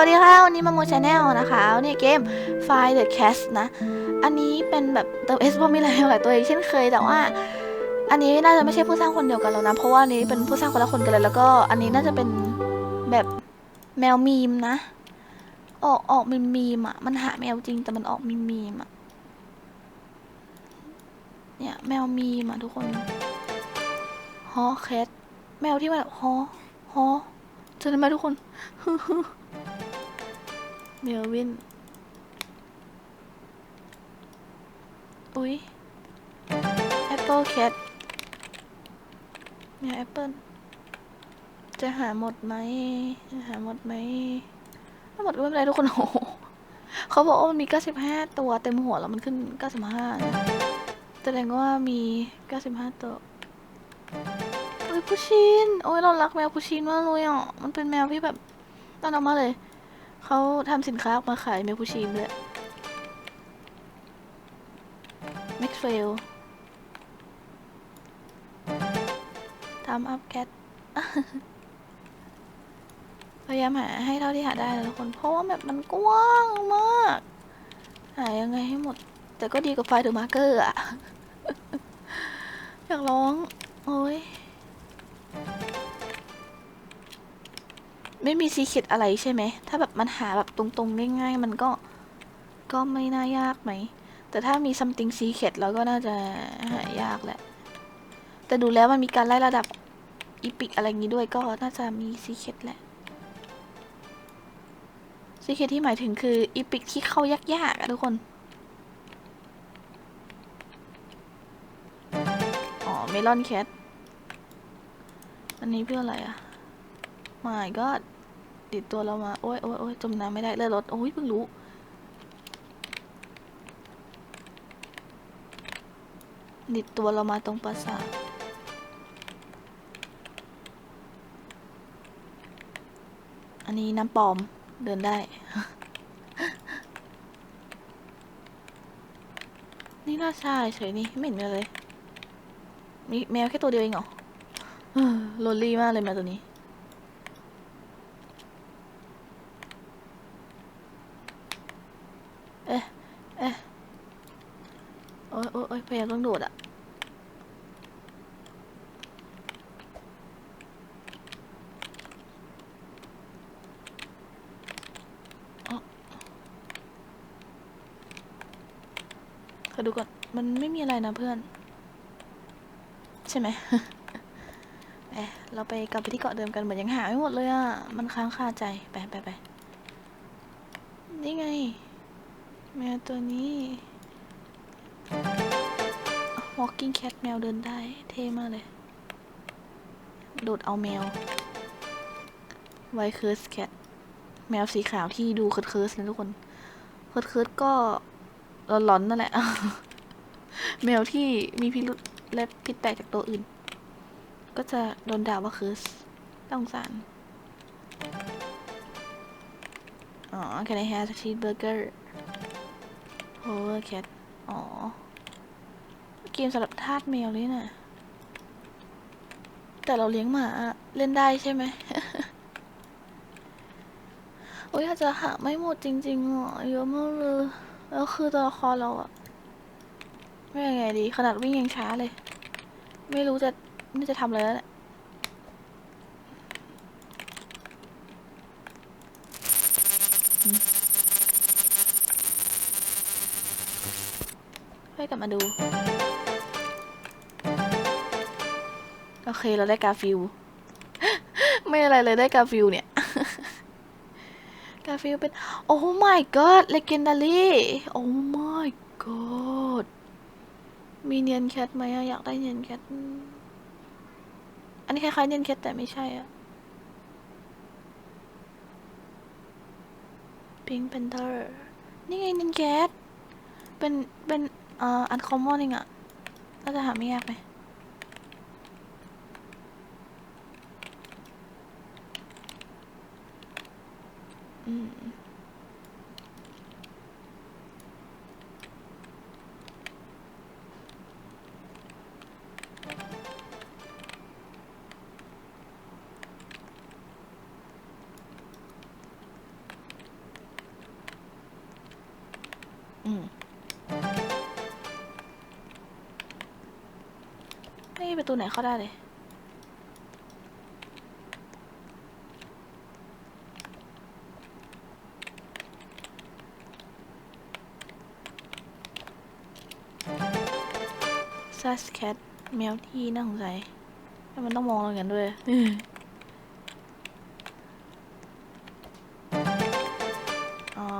วัสดีค่ะ วันนี้มาโมชาแนลนะคะนี่เกม Find the Cat นะ อันนี้เป็นแบบเติมเอสพราะมีอะไรหลายตัวอีกเช่นเคยแต่ว่า อันนี้น่าจะไม่ใช่ผู้สร้างคนเดียวกันแล้วนะ เพราะว่าอันนี้เป็นผู้สร้างคนละคนกันเลย แล้วก็อันนี้น่าจะเป็นแบบแมวมีมนะ ออกออกมีมมีมอะ มันหาแมวจริงแต่มันออกมีมมีมอะ เนี่ยแมวมีมอะทุกคนฮอแคทแมวที่มันแบบฮอฮอเจอไหมทุกคน เมลวิน อุ๊ยแอปเปิลแคทเนี่ยแอปเปิลจะหาหมดไหมจะหาหมดไหมถ้าหมดก็ไม่เป็นไรทุกคนโอ้โหเขาบอกว่ามันมี 95 ตัวเต็มหัวแล้วมันขึ้น 95นะแสดงว่ามี 95 ตัวโอ้ยพูชิน โอ้ยเรารักแมวพูชินมากเลยอะ มันเป็นแมวที่แบบน่ารักมาเลย เขาทำสินค้าออกมาขายแมวพูชินด้วย m a x f a i l ทำอัพแคทพยายามหาให้เท่าที่หาได้นะทุกคน เพราะว่าแบบมันกว้างมาก หายังไงให้หมด แต่ก็ดีกว่าไฟเดอะมาร์เกอร์อะอยากร้อง โอ้ย ไม่มีซีเค็ดอะไรใช่ไหม ถ้าแบบมันหาแบบตรงๆ ง่ายๆ มันก็ ก็ไม่น่ายากไหม แต่ถ้ามี something secret แล้วก็น่าจะหายากแหละ แต่ดูแล้วมันมีการไล่ระดับอีพิกอะไรงนี้ด้วยก็น่าจะมี secret แหละ secret ที่หมายถึงคืออีพิกที่เข้ายากๆอะทุกคนอ๋อเมลอนแคทอันนี้เพื่ออะไรอะ my god ติดตัวเรามา โอ้ยโอ้ยโอ้ยจมน้ำไม่ได้เลื่อนรถ โอ้ยเพิ่งรู้ดิดตัวเรามาตรงปราสาทอันนี้น้ำปลอมเดินได้ นี่น่าช่เฉยนี่ไม่เห็นเลย มีแมวแค่ตัวเดียวเองเหรอโลลี่มากเลยแมวตัวนี้ เอ๊ะ เอ๊ะ โอ๊ ยโอ๊ยพยายามต้องโดดอะอ๋อขอดูก่อน มันไม่มีอะไรนะเพื่อน ใช่ไหมเอ๊ะเราไปกลับไปที่เกาะเดิมกันเหมือนยังหาไม่หมดเลยอะมันค้างคาใจ ไปไปไปนี่ไง แมวตัวนี้ walking cat แมวเดินได้ เท่มากเลย โดดเอาแมว white curse cat แมวสีขาวที่ดูเคิร์ดเคิร์สนะทุกคน เคิร์ดเคิร์สก็หลอนๆนั่นแหละ แมวที่มีพิรุษและผิดแปลกจากตัวอื่น ก็จะโดนด่าว่าเคิร์สต้องสารอ๋อ can I have a cheeseburger โอ้แคทอ๋อ เกมสำหรับทาสแมวเลยนะ่ะ แต่เราเลี้ยงหมาเล่นได้ใช่ไหมโอ้ยอาจจะหาไม่หมดจริงๆอะเยอะมากเลยแล้วคือตัวละครเราอะไม่ยังไงดี ขนาดวิ่งยังช้าเลย ไม่รู้จะไม่จะทำอะไรแล้วเนี่ยอืมค่อยกลับมาดู โอเคเราได้กาฟิลไม่อะไรเลยได้กาฟิลเนี่ย กาฟิลเป็น โอ้ my god legendary โอ้ my god มีเนียนแคทไหมอะอยากได้เนียนแคท อันนี้คล้ายๆเนียนแคทแต่ไม่ใช่อะพิงเพนเทอร์นี่ไงเนียนแคท เป็น เป็นอ่ออันคอมมอนเองอะน่าจะหาไม่ยากไหม นี่ประตูไหนเข้าได้เลย ซัสแคทแมวที่น่าสงสัยแล้วมันต้องมองเรากันด้วยอ๋อ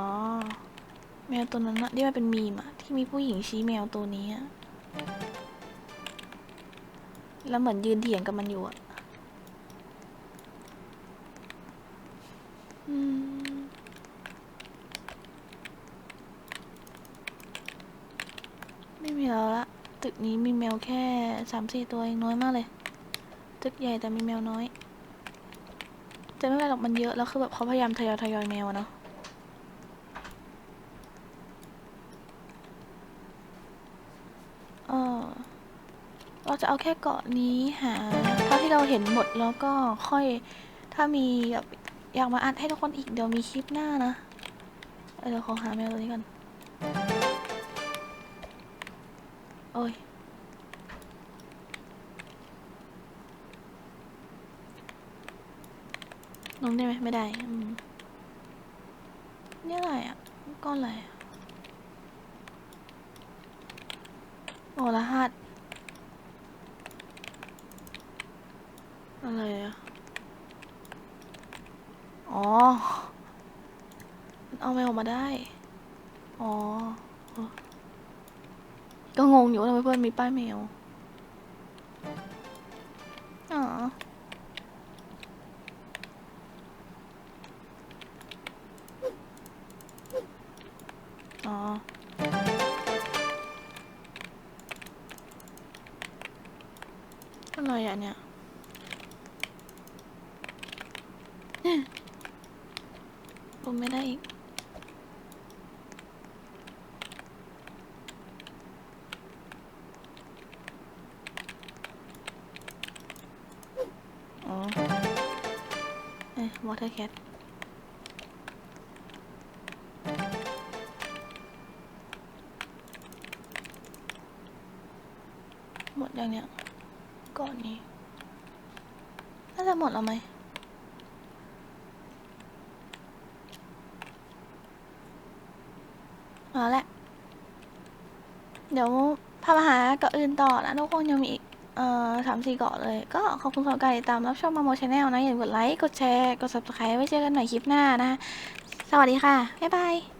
แมวตัวนั้นนะที่มันเป็นมีมอะที่มีผู้หญิงชี้แมวตัวนี้อะแล้วเหมือนยืนเถียงกับมันอยู่อะอืมไม่มีแล้วละ ตึกนี้มีแมวแค่สามสี่ตัวเองน้อยมากเลย ตึกใหญ่แต่มีแมวน้อยแต่ไม่เป็นไหรอกมันเยอะแล้วคือแบบเขาพยายามทยอยทยอยแมวเนาะเออเราจะเอาแค่เกาะนี้หาเท่าที่เราเห็นหมดแล้วก็ค่อยถ้ามีแบบอยากมาอัดให้ทุกคนอีกเดี๋ยวมีคลิปหน้านะเเดี๋ยวขอหาแมวตัวนี้ก่อน โอ้ยลงได้ไหมไม่ได้อืมนี่อะไรอะ ก้อนอะไรอะ โอ้รหัสอะไรอะ อ๋อมันเอาแมวออกมาได้ อ๋อ ก็งงอยู่ว่าทำไมเพื่อนมีป้ายแมว อ๋อ อ๋ออะไรอะเนี่ยเนี่ยลงไม่ได้อีก เอ้ย water cat หมดยังเนี่ยก่อนนี้น่าจะหมดแล้วไหมเอาละเดี๋ยวพามาหาเกาะอื่นต่อนะทุกคนยังมีอีก เอ่อสามสี่เกาะเลย ก็ขอบคุณสำหรับการติดตามรับชมมาโมชแนลนะ อย่าลืมกดไลค์ กดแชร์ กด subscribe ไว้เจอกันใหม่คลิปหน้านะ สวัสดีค่ะ บ๊ายบาย